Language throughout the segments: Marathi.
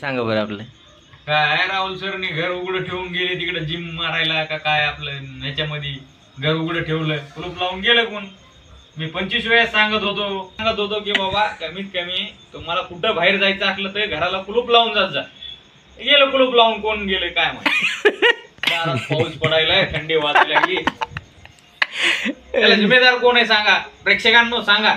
सांगा बरं आपलं. काय राहुल सरनी घर उघडं ठेवून गेले तिकडे जिम मारायला का काय आपलं ह्याच्यामध्ये घर उघडं ठेवलं कुलूप लावून गेलं कोण? मी पंचवीस वेळेस सांगत होतो सांगत होतो की बाबा कमीत कमी तुम्हाला कुठं बाहेर जायचं असलं तर घराला कुलूप लावून जात जा. गेलं कुलूप लावून कोण गेलं काय माहिती. दारात पाऊस पडायला थंडी वाजायला लागली. त्याला जिम्मेदार कोण आहे सांगा. प्रेक्षकांनो सांगा.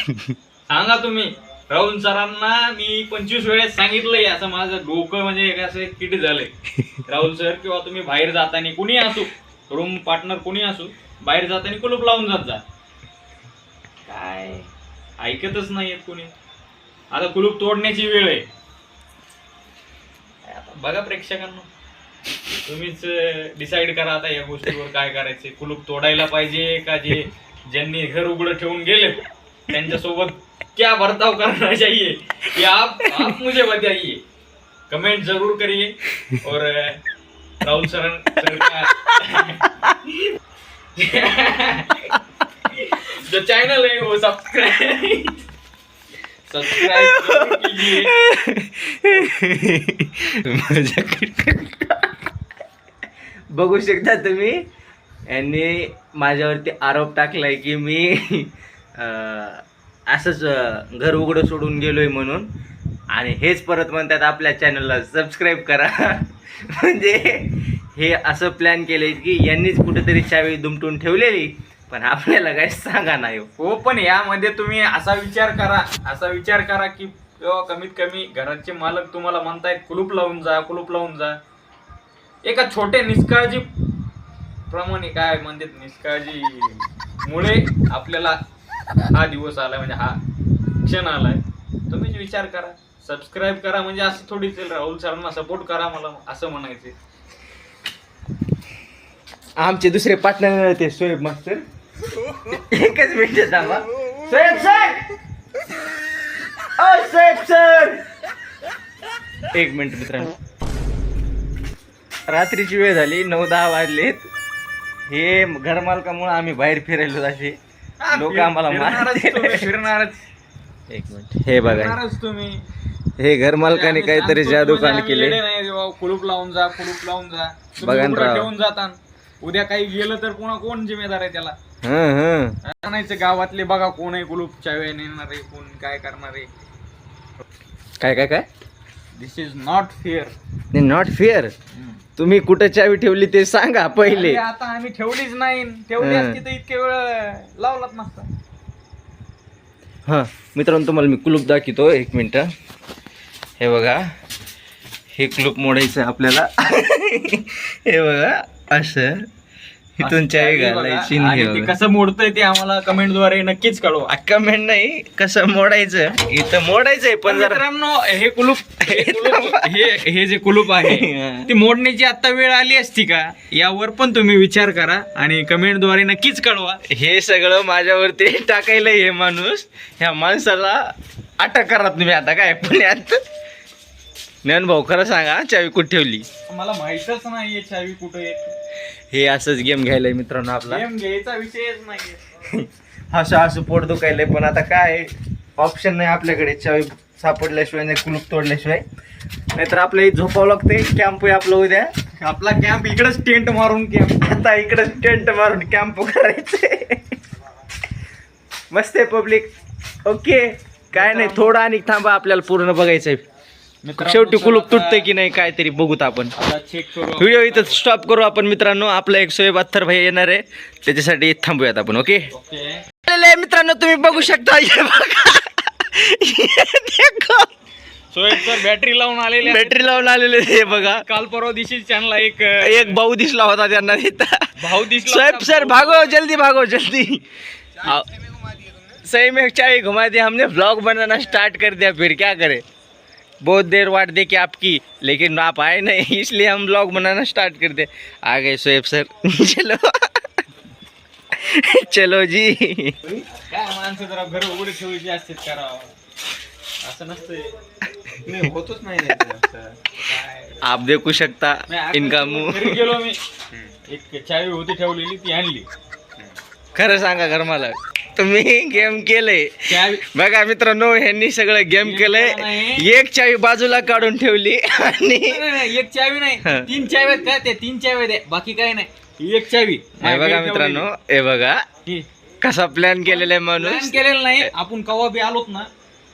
सांगा तुम्ही. राहुल सरांना मी पंचवीस वेळेस सांगितलंय असं माझं डोकं म्हणजे एक असं किट झालंय. राहुल सर किंवा तुम्ही बाहेर जाताना कुणी असू रूम पार्टनर कुणी असू बाहेर जाताना कुलूप लावून जात जा. काय? ऐकतच नाहीयेत कुणी. आता कुलूप तोडण्याची वेळ आहे. आता बघा प्रेक्षकांना. तुम्हीच डिसाईड करा आता या गोष्टीवर काय करायचे कुलूप तोडायला पाहिजे का जे ज्यांनी घर उघडं ठेवून गेले त्यांच्यासोबत क्या बर्ताव करना चाहिए? ये आप आप मुझे बताइए। कमेंट जरूर करिए। और राहुल सर सर का जो चैनल है वो सब्सक्राइब सब्सक्राइब जरूर कीजिए। बघू शकता तुम्ही. यांनी माझ्यावरती आरोप टाकलाय की मी अं, असंच घर उघडं सोडून गेलोय म्हणून. आणि हेच परत म्हणतात आपल्या चॅनलला सबस्क्राईब करा. म्हणजे हे असं प्लॅन केलंय की यांनीच कुठेतरी चावी दुमटून ठेवलेली पण आपल्याला काही सांगा नाही हो. हो पण यामध्ये तुम्ही असा विचार करा असा विचार करा की किंवा कमीत कमी घराचे मालक तुम्हाला म्हणतायत कुलूप लावून जा कुलूप लावून जा. एका छोट्या निष्काळजी प्रमाणे काय म्हणतात निष्काळजी मुळे आपल्याला हा दिवस आलाय म्हणजे हा क्षण आलाय. तुम्हीच विचार करा. सबस्क्राईब करा म्हणजे असं थोडीच राहुल सरांना सपोर्ट करा मला असं म्हणायचे आमचे दुसरे पार्टनर ते सोहेब मास्टर एकच मिनिट थांबा. सोहेब सर ओ सोहेब सर एक मिनिट मित्रांनो. रात्रीची वेळ झाली नऊ दहा वाजलेत. हे घरमालकामुळे आम्ही बाहेर फिरायलो असे लोक आम्हाला फिरणारच एक मिनिट. हे बघा. फिरणारच तुम्ही. हे घरमालकाने आम्ही काहीतरी जादू कांड आम्ही केले. येडे नाही रे बाबा, कुलूप लावून जा कुलूप लावून जा. तुम्ही बघा ना उघडं राव. ठेवून जाता? उद्या काही गेलं तर पुन्हा कोण जिम्मेदार आहे त्याला? हं हं. आणायचं गावातले बघा कोण आहे कुलूप चाव्या नेणार आहे कोण काय करणार आहे. काय काय काय? This is not fair not fair तुम्ही कुठं चावी ठेवली ते सांगा पहिले. आता आम्ही ठेवलीच नाही. ठेवली हं. असती तर इतके वेळ लावलाच नसता. हां मित्रांनो तुम्हाला मी कुलूप दाखवतो एक मिनटं हे बघा. हे कुलूप मोडायचं आपल्याला. हे बघा असं. इथून घालायची आणि ते. कसं मोडतंय ते आम्हाला कमेंटद्वारे नक्कीच कळवा. कमेंट नाही कसं मोडायचं? इथं मोडायचंय पण जरा मित्रांनो हे कुलूप हे कुलूप हे हे जे कुलूप आहे ती मोडण्याची आता वेळ आली असती का? यावर पण तुम्ही विचार करा आणि कमेंटद्वारे नक्कीच कळवा. हे सगळं माझ्यावरती टाकायला हे माणूस. ह्या माणसाला अटक करा तुम्ही आता काय पुण्यात. ज्ञान भाऊ खरं सांगा चावी कुठे ठेवली? मला माहितच नाहीये चावी कुठे हे असंच गेम घ्यायलाय मित्रांनो आपला. गेम घ्यायचा विषयच नाहीये. असं असं पोट दुखायलंय पण आता काय ऑप्शन नाही आपल्याकडे. चावी सापडल्याशिवाय नाही कुलूप तोडल्याशिवाय. नाहीतर आपल्या इथे झोपावं लागतंय. कॅम्प आहे आपलं उद्या. आपला कॅम्प इकडेच टेंट मारून कॅम्प आता इकडं टेंट मारून कॅम्प करायचे मस्त आहे पब्लिक ओके काय नाही थोडं आणि थांबा आपल्याला पूर्ण बघायचंय. शेवटी कुलूप तुटतंय की नाही काहीतरी बघूत आपण. चेक करू व्हिडिओ इथं स्टॉप करू आपण मित्रांनो. आपला एक सोयब अत्तर भाई येणार आहे. त्याच्यासाठी थांबूयात आपण ओके? मित्रांनो तुम्ही बघू शकता. तर बॅटरी लावून आलेले. बॅटरी लावून आलेले हे बघा. काल परवा दिवशी चॅनलला एक एक भाऊ दिसला होता त्यांना भाऊ दिसला सोएब होता. सर भागो जल्दी भागो जल्दी। सही में चाय घुमा दिया हमने व्लॉग बनाना स्टार्ट कर दिया फिर क्या करे? बहुत देर वाट देखी आपकी लेकिन आप आए नहीं इसलिए हम व्लॉग बनाना स्टार्ट कर दे। आ गए सोएब सर चलो। चलो जी। काय माणसं जरा घर उघडे ठेवायची असतात करावं. असं नसतंय. होतच नाही नाही ते असं. काय आप देखू शकता इनका घरी मुंह। गेलो मी. एक चावी होती ठेवलेली ती आणली. खरं सांगा घर मला तुम्ही गेम केलंय. चावी बघा मित्रांनो ह्यांनी सगळं गेम केलंय. केला. एक चावी बाजूला काढून ठेवली आणि एक चावी नाही. तीन चावी काय ते तीन चावी आहेत बाकी काय नाही. एक चावी. हे बघा मित्रांनो हे बघा. कसा प्लॅन केलेला आहे प्लॅन माणूस केलेलं नाही. आपण कवा बी आलोत ना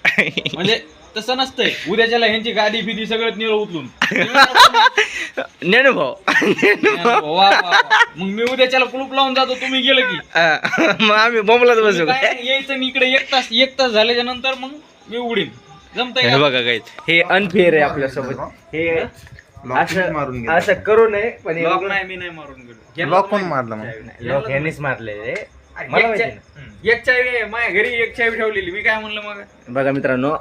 म्हणजे तसं नसतंय. उद्याच्याला ह्यांची गादी बिदी सगळं नेलं उचलून. नेणू भाऊ. नेणू भाऊ वा, वा, वा. मग मी उद्याच्याला कुलूप लावून जातो तुम्ही गेलं की. हा, मग आम्ही बोंबलत बसू तुम्ही काय काय यायचं आणि इकडे एक तास एक तास झाल्याच्यानंतर मग मी उडीन जमतंय हे का? बघा काही हे अनफेअर आहे आपल्यासोबत. हे असं मारून गेलं. असं करू नये पण हे लॉक बघा- नाही मी नाही मारून गेलो. लॉक कोण मारला मग? लोक यांनीच मारले. मला एक माहिती. एक चावी आहे माझ्या घरी एक चावी ठेवलेली. मी काय म्हणलं मग? बघा मित्रांनो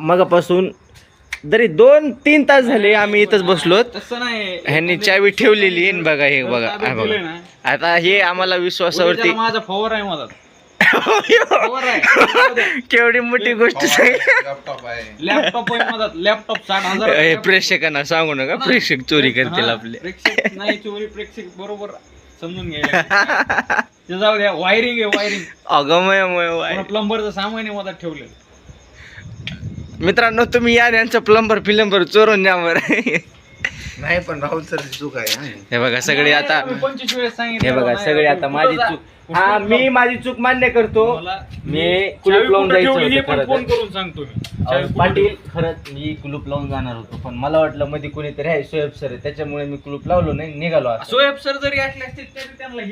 मगापासून जरी दोन तीन तास झाले आम्ही इथंच बसलोत. तसं नाही. ह्यांनी चावी ठेवलेली आणि बघा हे बघा हा. आता हे आम्हाला विश्वासावरती माझा फवर आहे आहे. द्या. केवढी मोठी गोष्ट सांग लॅपटॉप आहे. लॅपटॉप आहे माझा. लॅपटॉप साठ हजार हे प्रेक्षकांना सांगू नका प्रेक्षक चोरी करतील आपले. प्रेक्षक नाही चोरी प्रेक्षक बरोबर समजून घ्यायला ते जाऊ द्या वायरिंग आहे वायरिंग अगमय प्लंबरचं सामान आहे माझा ठेवलेलं. मित्रांनो तुम्ही या यांचं प्लंबर फिलंबर चोरून न्या बरं. नाही पण राहुल सर चूक आहे हा. बघा सगळे आता हे बघा सगळे आता माझी चूक हा मी माझी चूक मान्य करतो. मला- मी कुलूप लावून जायचं पाटील खरंच मी कुलूप लावून जाणार होतो पण मला वाटलं मध्ये कोणीतरी आहे सोयब सर आहे त्याच्यामुळे मी कुलूप लावलो नाही निघालो. सोयब सर जरी असले असते तरी त्यांना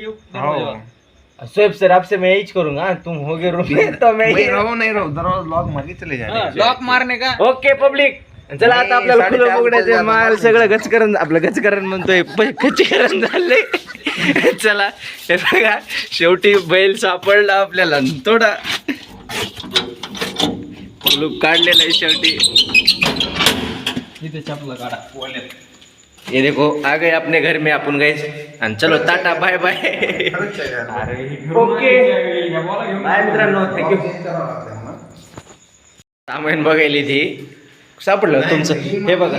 हो. सोयब सर आपसे मैं यही करूंगा तुम हो गए रूम में तो मैं नहीं, रहो नहीं रहो दरवाजा लॉक मार के चले जाने लॉक मारणे का। ओके पब्लिक चला आता आपल्याला साडेचार फुलं बघण्याचे वाजता माल सगळं गचकरण आपलं गचकरण म्हणतोय प- खच्चीकरण झालंय. चला हे बघा शेवटी बैल सापडला आपल्याला थोडा. कुलूप काढलेला आहे शेवटी. इथे चपला काढा. ये देखो आ गए अपने घर में अपन गए आणि चलो टाटा बाय बाय ही ओके. बाय मित्रांनो थँक्यू. सामान बघायला ती। सापडलं तुमचं? हे बघा।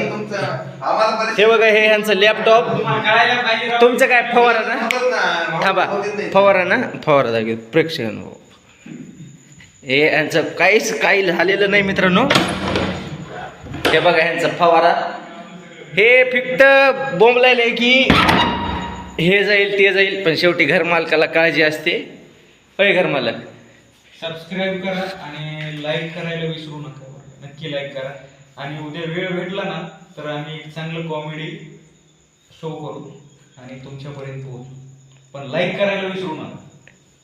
हे बघा हे ह्यांचं लॅपटॉप. तुमचं काय फवारा ना? थांबा. फवारा ना? फवारा दाखव प्रेक्षकांनो हे. यांचं काहीच काही झालेलं नाही मित्रांनो. हे बघा ह्यांचा फवारा. हे फिक्त बोंबलायला की हे जाईल ते जाईल पण शेवटी घरमालकाला काळजी असते. होय घरमालक सबस्क्राईब करा आणि लाईक करायला विसरू नका. नक्की लाईक करा. आणि उद्या वेळ भेटला ना तर आम्ही चांगलं कॉमेडी शो करू आणि तुमच्यापर्यंत पोहोचू. पण लाईक करायला विसरू नका.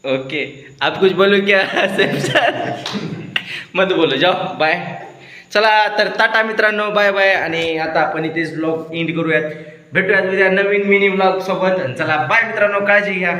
ओके. आप कुछ बोलो क्या? मत बोलो. जाओ. बाय चला तर टाटा मित्रांनो बाय बाय. आणि आता आपण इथेच ब्लॉग एंड करूयात. भेटूयात उद्या नवीन मिनी ब्लॉग सोबत. आणि चला बाय मित्रांनो काळजी घ्या.